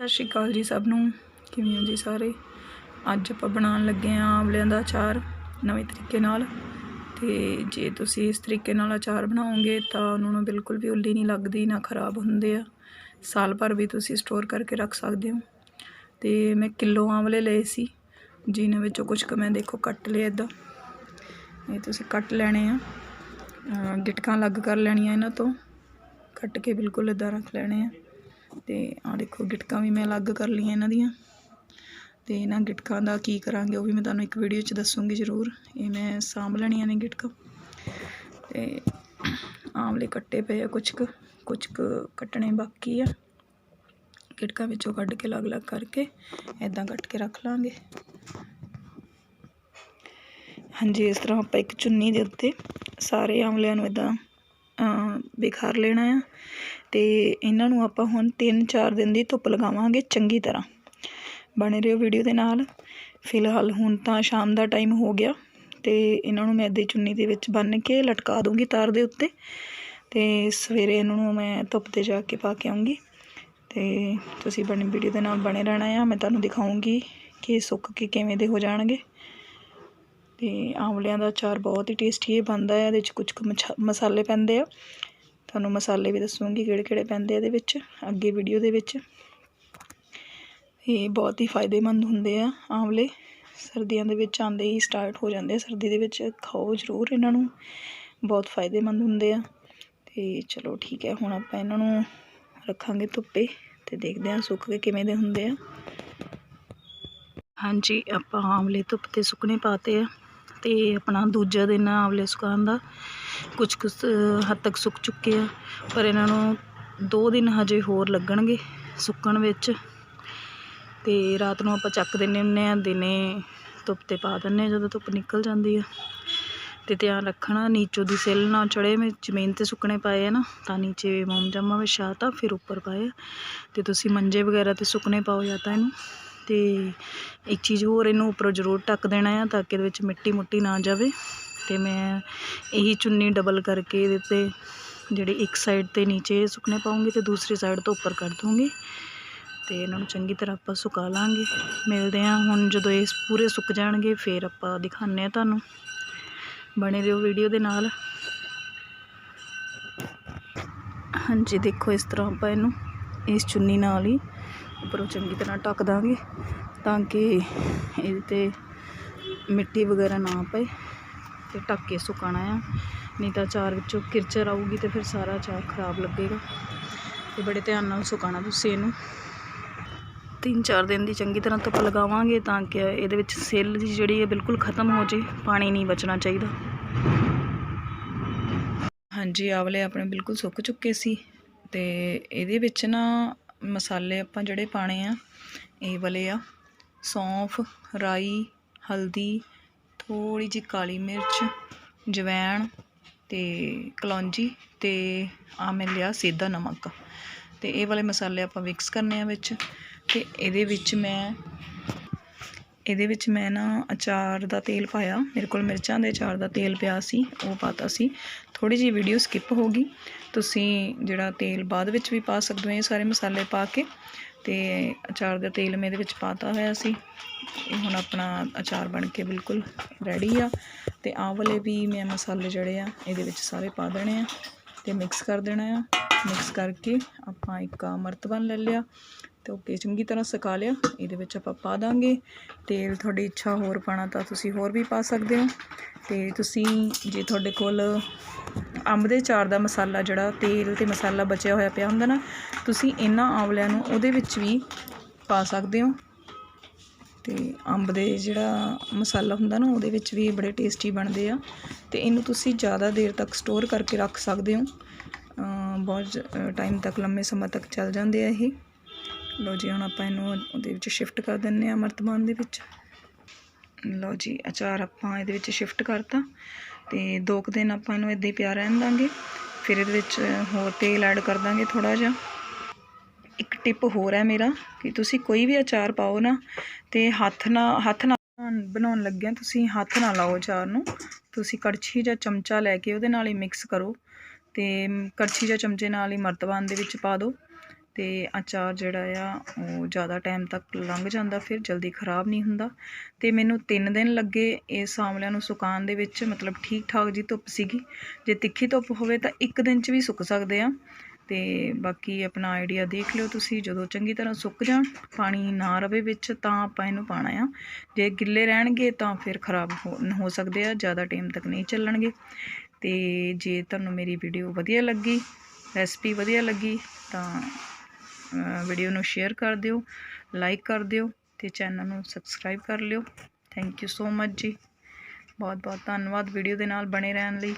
ਸਤਿ ਸ਼੍ਰੀ ਅਕਾਲ ਜੀ ਸਭ ਨੂੰ। ਕਿਵੇਂ ਹੋ ਜੀ ਸਾਰੇ? ਅੱਜ ਆਪਾਂ ਬਣਾਉਣ ਲੱਗੇ ਆਂ ਆਂਵਲਿਆਂ ਦਾ ਅਚਾਰ ਨਵੇਂ ਤਰੀਕੇ ਨਾਲ। ਤੇ ਜੇ ਤੁਸੀਂ ਇਸ ਤਰੀਕੇ ਨਾਲ ਅਚਾਰ ਬਣਾਓਗੇ ਤਾਂ ਉਹਨਾਂ ਨੂੰ ਬਿਲਕੁਲ ਵੀ ਉੱਲੀ ਨਹੀਂ ਲੱਗਦੀ, ਨਾ ਖਰਾਬ ਹੁੰਦੇ ਆ। ਸਾਲ ਭਰ ਵੀ ਤੁਸੀਂ ਸਟੋਰ ਕਰਕੇ ਰੱਖ ਸਕਦੇ ਹੋ। ਤੇ ਮੈਂ ਕਿਲੋ ਆਂਵਲੇ ਲਏ ਸੀ ਜਿਨ੍ਹਾਂ ਵਿੱਚੋਂ ਕੁਝ ਕੁ ਮੈਂ ਦੇਖੋ ਕੱਟ ਲਿਆ ਇਦਾਂ। ਇਹ ਤੁਸੀਂ ਕੱਟ ਲੈਣੇ ਆ। ਅਹ ਗਿਟਕਾਂ ਅਲੱਗ ਕਰ ਲੈਣੀਆਂ ਇਹਨਾਂ ਤੋਂ। ਕੱਟ ਕੇ ਬਿਲਕੁਲ ਇਦਾਂ ਰੱਖ ਲੈਣੇ ਆ। ਅਤੇ ਆਹ ਦੇਖੋ ਗਿਟਕਾਂ ਵੀ ਮੈਂ ਅਲੱਗ ਕਰ ਲਈਆਂ ਇਹਨਾਂ ਦੀਆਂ। ਅਤੇ ਇਹਨਾਂ ਗਿਟਕਾਂ ਦਾ ਕੀ ਕਰਾਂਗੇ ਉਹ ਵੀ ਮੈਂ ਤੁਹਾਨੂੰ ਇੱਕ ਵੀਡੀਓ 'ਚ ਦੱਸੂੰਗੀ ਜ਼ਰੂਰ। ਇਹ ਮੈਂ ਸਾਂਭ ਲੈਣੀਆਂ ਨੇ ਗਿਟਕਾਂ। ਤੇ ਆਮਲੇ ਕੱਟੇ ਪਏ ਆ ਕੁਛ ਕੁ ਕੁਛ ਕੁ ਕੱਟਣੇ ਬਾਕੀ ਆ। ਗਿਟਕਾਂ ਵਿੱਚੋਂ ਕੱਢ ਕੇ ਅਲੱਗ-ਅਲੱਗ ਕਰਕੇ ਐਦਾਂ ਕੱਟ ਕੇ ਰੱਖ ਲਾਂਗੇ। ਹਾਂਜੀ, ਇਸ ਤਰ੍ਹਾਂ ਆਪਾਂ ਇੱਕ ਚੁੰਨੀ ਦੇ ਉੱਤੇ ਸਾਰੇ ਆਮਲਿਆਂ ਨੂੰ ਇਦਾਂ ਵਿਖਾਰ ਲੈਣਾ ਆ। ਅਤੇ ਇਹਨਾਂ ਨੂੰ ਆਪਾਂ ਹੁਣ 3-4 ਦਿਨ ਦੀ ਧੁੱਪ ਲਗਾਵਾਂਗੇ ਚੰਗੀ ਤਰ੍ਹਾਂ। ਬਣੇ ਰਹੋ ਵੀਡੀਓ ਦੇ ਨਾਲ। ਫਿਲਹਾਲ ਹੁਣ ਤਾਂ ਸ਼ਾਮ ਦਾ ਟਾਈਮ ਹੋ ਗਿਆ ਅਤੇ ਇਹਨਾਂ ਨੂੰ ਮੈਂ ਇੱਦਾਂ ਹੀ ਚੁੰਨੀ ਦੇ ਵਿੱਚ ਬੰਨ੍ਹ ਕੇ ਲਟਕਾ ਦੂੰਗੀ ਤਾਰ ਦੇ ਉੱਤੇ। ਤੇ ਸਵੇਰੇ ਇਹਨਾਂ ਨੂੰ ਮੈਂ ਧੁੱਪ ਤੇ ਜਾ ਕੇ ਪਾ ਕੇ ਆਉਂਗੀ ਤੇ ਤੁਸੀਂ ਬਣੀ ਵੀਡੀਓ ਦੇ ਨਾਲ ਬਣੇ ਰਹਿਣਾ ਆ। ਮੈਂ ਤੁਹਾਨੂੰ ਦਿਖਾਉਂਗੀ ਕਿ ਸੁੱਕ ਕੇ ਕਿਵੇਂ ਦੇ ਹੋ ਜਾਣਗੇ। ਅਤੇ ਆਂਵਲਿਆਂ ਦਾ ਅਚਾਰ ਬਹੁਤ ਹੀ ਟੇਸਟੀ ਬਣਦਾ ਹੈ, ਇਹਦੇ 'ਚ ਕੁਝ ਕੁ ਮਛਾ, ਮਸਾਲੇ ਪੈਂਦੇ ਆ। ਤੁਹਾਨੂੰ ਮਸਾਲੇ ਵੀ ਦੱਸੂਗੀ ਕਿਹੜੇ ਕਿਹੜੇ ਪੈਂਦੇ ਆ ਇਹਦੇ ਵਿੱਚ, ਅੱਗੇ ਵੀਡੀਓ ਦੇ ਵਿੱਚ। ਇਹ ਬਹੁਤ ਹੀ ਫਾਇਦੇਮੰਦ ਹੁੰਦੇ ਆ ਆਂਵਲੇ। ਸਰਦੀਆਂ ਦੇ ਵਿੱਚ ਆਉਂਦੇ ਹੀ ਸਟਾਰਟ ਹੋ ਜਾਂਦੇ ਆ, ਸਰਦੀ ਦੇ ਵਿੱਚ ਖਾਓ ਜ਼ਰੂਰ ਇਹਨਾਂ ਨੂੰ। ਬਹੁਤ ਫਾਇਦੇਮੰਦ ਹੁੰਦੇ ਆ। ਤੇ ਚਲੋ ਠੀਕ ਹੈ, ਹੁਣ ਆਪਾਂ ਇਹਨਾਂ ਨੂੰ ਰੱਖਾਂਗੇ ਧੁੱਪੇ ਤੇ ਦੇਖਦੇ ਹਾਂ ਸੁੱਕ ਕੇ ਕਿਵੇਂ ਦੇ ਹੁੰਦੇ ਆ। ਹਾਂਜੀ, ਆਪਾਂ ਆਮਲੇ ਧੁੱਪ ਤੇ ਸੁੱਕਣੇ ਪਾਤੇ ਆ। ਤੇ ਆਪਣਾ ਦੂਜਾ ਦਿਨ ਆ ਆਂਵਲੇ ਸੁਕਾਉਣ ਦਾ ਕੁਝ ਕੁ ਹੱਦ ਤੱਕ ਸੁੱਕ ਚੁੱਕੇ ਆ। ਪਰ ਇਹਨਾਂ ਨੂੰ ਦੋ ਦਿਨ ਹਜੇ ਹੋਰ ਲੱਗਣਗੇ ਸੁੱਕਣ ਵਿੱਚ। ਤੇ ਰਾਤ ਨੂੰ ਆਪਾਂ ਚੱਕ ਦਿੰਦੇ ਹੁੰਦੇ ਆ, ਦਿਨੇ ਧੁੱਪ ਤੇ ਪਾ ਦਿੰਦੇ ਹਾਂ ਜਦੋਂ ਧੁੱਪ ਨਿਕਲ ਜਾਂਦੀ ਆ। ਤੇ ਧਿਆਨ ਰੱਖਣਾ, ਨੀਚੋਂ ਦੀ ਸਿੱਲ ਨਾ ਚੜੇ ਮੈਂ ਜ਼ਮੀਨ ਤੇ ਸੁੱਕਣੇ ਪਾਏ ਆ ਨਾ, ਤਾਂ ਨੀਚੇ ਮੋਮ ਜੰਮਾ ਵਿਛਾਤਾ ਫਿਰ ਉੱਪਰ ਪਾਏ ਆ। ਤੇ ਤੁਸੀਂ ਮੰਜੇ ਵਗੈਰਾ ਤੇ ਸੁੱਕਣੇ ਪਾਓ ਜਾਂ ਤਾਂ ਇਹਨੂੰ। ਅਤੇ ਇੱਕ ਚੀਜ਼ ਹੋਰ ਇਹਨੂੰ ਉੱਪਰੋਂ ਜ਼ਰੂਰ ਢੱਕ ਦੇਣਾ ਆ ਤਾਂ ਕਿ ਇਹਦੇ ਵਿੱਚ ਮਿੱਟੀ ਮੁੱਟੀ ਨਾ ਜਾਵੇ। ਅਤੇ ਮੈਂ ਇਹੀ ਚੁੰਨੀ ਡਬਲ ਕਰਕੇ ਇਹਦੇ ਤੇ ਜਿਹੜੀ ਇੱਕ ਸਾਈਡ ਤੇ ਨੀਚੇ ਸੁੱਕਣੇ ਪਾਉਂਗੀ ਅਤੇ ਦੂਸਰੀ ਸਾਈਡ ਤੋਂ ਉੱਪਰ ਕਰ ਦੂੰਗੀ। ਅਤੇ ਇਹਨਾਂ ਨੂੰ ਚੰਗੀ ਤਰ੍ਹਾਂ ਆਪਾਂ ਸੁਕਾ ਲਾਂਗੇ। ਮਿਲਦੇ ਹਾਂ ਹੁਣ ਜਦੋਂ ਇਹ ਪੂਰੇ ਸੁੱਕ ਜਾਣਗੇ, ਫਿਰ ਆਪਾਂ ਦਿਖਾਉਂਦੇ ਆ ਤੁਹਾਨੂੰ। ਬਣੇ ਰਹੋ ਵੀਡੀਓ ਦੇ ਨਾਲ। ਹਾਂਜੀ, ਦੇਖੋ ਇਸ ਤਰ੍ਹਾਂ ਆਪਾਂ ਇਹਨੂੰ ਇਸ ਚੁੰਨੀ ਨਾਲ ਹੀ ਉੱਪਰੋਂ ਚੰਗੀ ਤਰ੍ਹਾਂ ਢੱਕ ਦਾਂਗੇ ਤਾਂ ਕਿ ਇਹਦੇ ਤੇ ਮਿੱਟੀ ਵਗੈਰਾ ਨਾ ਪਏ ਤੇ ਢੱਕ ਕੇ ਸੁਕਾਉਣਾ ਆ। ਨਹੀਂ ਤਾਂ ਚਾਰ ਵਿੱਚੋਂ ਕਿਰਚਰ ਆਊਗੀ ਤੇ ਫਿਰ ਸਾਰਾ ਚਾਰ ਖਰਾਬ ਲੱਗੇਗਾ। ਤੇ ਬੜੇ ਧਿਆਨ ਨਾਲ ਸੁਕਾਉਣਾ ਤੁਸੀਂ ਇਹਨੂੰ। ਤਿੰਨ ਚਾਰ ਦਿਨ ਦੀ ਚੰਗੀ ਤਰ੍ਹਾਂ ਧੁੱਪ ਲਗਾਵਾਂਗੇ ਤਾਂ ਕਿ ਇਹਦੇ ਵਿੱਚ ਸੇਲ ਜਿਹੜੀ ਹੈ ਬਿਲਕੁਲ ਖਤਮ ਹੋ ਜੇ, ਪਾਣੀ ਨਹੀਂ ਬਚਣਾ ਚਾਹੀਦਾ। ਹਾਂਜੀ, ਆਵਲੇ ਆਪਣੇ ਬਿਲਕੁਲ ਸੁੱਕ ਚੁੱਕੇ ਸੀ ਤੇ ਇਹਦੇ ਵਿੱਚ ਨਾ ਮਸਾਲੇ ਆਪਾਂ ਜਿਹੜੇ ਪਾਣੇ ਆ, ਇਹ ਵਾਲੇ ਆ। ਸੌਂਫ, ਰਾਈ, ਹਲਦੀ ਥੋੜੀ ਜਿਹੀ ਕਾਲੀ ਮਿਰਚ, ਜਵੈਣ ਤੇ ਕਲੌਂਜੀ ਤੇ ਆ ਮੈਂ ਲਿਆ ਸੇਦਾ ਨਮਕ। ਤੇ ਇਹ ਵਾਲੇ ਮਸਾਲੇ ਆਪਾਂ ਮਿਕਸ ਕਰਨੇ ਆ ਵਿੱਚ ਤੇ ਇਹਦੇ ਵਿੱਚ ਮੈਂ, ਇਹਦੇ ਵਿੱਚ ਮੈਂ ਨਾ ਅਚਾਰ ਦਾ ਤੇਲ ਪਾਇਆ। ਮੇਰੇ ਕੋਲ ਮਿਰਚਾਂ ਦੇ ਅਚਾਰ ਦਾ ਤੇਲ ਪਿਆ ਸੀ, ਉਹ ਪਾਤਾ ਸੀ। ਥੋੜੀ ਜਿਹੀ ਵੀਡੀਓ ਸਕਿਪ ਹੋ ਗਈ। ਤੁਸੀਂ ਜਿਹੜਾ ਤੇਲ ਬਾਅਦ ਵਿੱਚ ਵੀ ਪਾ ਸਕਦੇ ਹੋ, ਇਹ ਸਾਰੇ ਮਸਾਲੇ ਪਾ ਕੇ। ਤੇ ਅਚਾਰ ਦਾ ਤੇਲ ਮੈਂ ਇਹਦੇ ਵਿੱਚ ਪਾਤਾ ਹੋਇਆ ਸੀ। ਇਹ ਹੁਣ ਆਪਣਾ ਅਚਾਰ ਬਣ ਕੇ ਬਿਲਕੁਲ ਰੈਡੀ ਆ। ਤੇ ਆਹ ਵਾਲੇ ਵੀ ਮੈਂ ਮਸਾਲੇ ਜਿਹੜੇ ਆ, ਇਹਦੇ ਵਿੱਚ ਸਾਰੇ ਪਾ ਦੇਣੇ ਆ। ਤੇ ਮਿਕਸ ਕਰ ਦੇਣਾ ਆ। ਮਿਕਸ ਕਰਕੇ ਆਪਾਂ ਇੱਕ ਮਰਤਬਾਨ ਲੈ ਲਿਆ। ਤੇ ਓਕੇ ਚੰਗੀ ਤਰ੍ਹਾਂ ਸੁਕਾ ਲਿਆ। ਇਹਦੇ ਵਿੱਚ ਆਪਾਂ ਪਾ ਦਾਂਗੇ। ਤੇਲ ਤੁਹਾਡੀ ਇੱਛਾ ਹੋਰ ਪਾਣਾ ਤਾਂ ਤੁਸੀਂ ਹੋਰ ਵੀ ਪਾ ਸਕਦੇ ਹੋ। ਤੇ ਤੁਸੀਂ ਜੇ ਤੁਹਾਡੇ ਕੋਲ ਅੰਬ ਦੇ ਚਾਰ ਦਾ ਮਸਾਲਾ, ਜਿਹੜਾ ਤੇਲ ਤੇ ਮਸਾਲਾ ਬਚਿਆ ਹੋਇਆ ਪਿਆ ਹੁੰਦਾ ਨਾ, ਤੁਸੀਂ ਇਹਨਾਂ ਆਂਵਲਿਆਂ ਨੂੰ ਉਹਦੇ ਵਿੱਚ ਵੀ ਪਾ ਸਕਦੇ ਹੋ। ਤੇ ਅੰਬ ਦੇ ਜਿਹੜਾ ਮਸਾਲਾ ਹੁੰਦਾ ਨਾ, ਉਹਦੇ ਵਿੱਚ ਵੀ ਬੜੇ ਟੇਸਟੀ ਬਣਦੇ ਆ। ਤੇ ਇਹਨੂੰ ਤੁਸੀਂ ਜ਼ਿਆਦਾ ਦੇਰ ਤੱਕ ਸਟੋਰ ਕਰਕੇ ਰੱਖ ਸਕਦੇ ਹੋ। ਅਮ ਬਹੁਤ ਟਾਈਮ ਤੱਕ, ਲੰਮੇ ਸਮਾਂ ਤੱਕ ਚੱਲ ਜਾਂਦੇ ਆ ਇਹ। ਲਓ ਜੀ, ਹੁਣ ਆਪਾਂ ਇਹਨੂੰ ਉਹਦੇ ਵਿੱਚ ਸ਼ਿਫਟ ਕਰ ਦਿੰਨੇ ਆ ਮਰਤਬਾਨ ਦੇ ਵਿੱਚ। ਲਓ ਜੀ, ਅਚਾਰ ਆਪਾਂ ਇਹਦੇ ਵਿੱਚ ਸ਼ਿਫਟ ਕਰਤਾ ਤੇ ਦੋ ਕੁ ਦਿਨ ਆਪਾਂ ਇਹਨੂੰ ਇਦਾਂ ਹੀ ਪਿਆ ਰਹਿਣ ਦਾਂਗੇ। ਫਿਰ ਇਹਦੇ ਵਿੱਚ ਹੋਰ ਤੇਲ ਐਡ ਕਰ ਦਾਂਗੇ ਥੋੜਾ ਜਿਹਾ। ਇੱਕ ਟਿਪ ਹੋਰ ਹੈ ਮੇਰਾ ਕਿ ਤੁਸੀਂ ਕੋਈ ਵੀ ਅਚਾਰ ਪਾਓ ਨਾ ਤੇ ਹੱਥ ਨਾਲ ਹੱਥ ਨਾਲ ਬਣਾਉਣ ਲੱਗਿਆ ਤੁਸੀਂ ਹੱਥ ਨਾਲ ਲਾਓ ਅਚਾਰ ਨੂੰ। ਤੁਸੀਂ ਕੜਛੀ ਜਾਂ ਚਮਚਾ ਲੈ ਕੇ ਉਹਦੇ ਨਾਲ ਹੀ ਮਿਕਸ ਕਰੋ ਤੇ ਕੜਛੀ ਜਾਂ ਚਮਚੇ ਨਾਲ ਹੀ ਮਰਤਬਾਨ ਦੇ ਵਿੱਚ ਪਾ ਦਿਓ। ਅਤੇ ਅਚਾਰ ਜਿਹੜਾ ਆ, ਉਹ ਜ਼ਿਆਦਾ ਟਾਈਮ ਤੱਕ ਲੰਘ ਜਾਂਦਾ, ਫਿਰ ਜਲਦੀ ਖਰਾਬ ਨਹੀਂ ਹੁੰਦਾ। ਅਤੇ ਮੈਨੂੰ ਤਿੰਨ ਦਿਨ ਲੱਗੇ ਇਸ ਆਮਲਿਆਂ ਨੂੰ ਸੁਕਾਉਣ ਦੇ ਵਿੱਚ, ਮਤਲਬ ਠੀਕ ਠਾਕ ਜੀ ਧੁੱਪ ਸੀਗੀ। ਜੇ ਤਿੱਖੀ ਧੁੱਪ ਹੋਵੇ ਤਾਂ ਇੱਕ ਦਿਨ 'ਚ ਵੀ ਸੁੱਕ ਸਕਦੇ ਆ। ਅਤੇ ਬਾਕੀ ਆਪਣਾ ਆਈਡੀਆ ਦੇਖ ਲਿਓ ਤੁਸੀਂ, ਜਦੋਂ ਚੰਗੀ ਤਰ੍ਹਾਂ ਸੁੱਕ ਜਾਣ, ਪਾਣੀ ਨਾ ਰਵੇ ਵਿੱਚ, ਤਾਂ ਆਪਾਂ ਇਹਨੂੰ ਪਾਣਾ ਆ। ਜੇ ਗਿੱਲੇ ਰਹਿਣਗੇ ਤਾਂ ਫਿਰ ਖਰਾਬ ਹੋ ਹੋ ਸਕਦੇ ਆ, ਜ਼ਿਆਦਾ ਟਾਈਮ ਤੱਕ ਨਹੀਂ ਚੱਲਣਗੇ। ਅਤੇ ਜੇ ਤੁਹਾਨੂੰ ਮੇਰੀ ਵੀਡੀਓ ਵਧੀਆ ਲੱਗੀ ਰੈਸਪੀ ਵਧੀਆ ਲੱਗੀ, ਤਾਂ ਵੀਡੀਓ ਨੂੰ ਸ਼ੇਅਰ ਕਰ ਦਿਓ ਲਾਈਕ ਕਰ ਦਿਓ ਤੇ ਚੈਨਲ ਨੂੰ ਸਬਸਕ੍ਰਾਈਬ ਕਰ ਲਿਓ। ਥੈਂਕ ਯੂ ਸੋ ਮਚ ਜੀ। ਬਹੁਤ ਬਹੁਤ ਧੰਨਵਾਦ ਵੀਡੀਓ ਦੇ ਨਾਲ ਬਣੇ ਰਹਿਣ ਲਈ।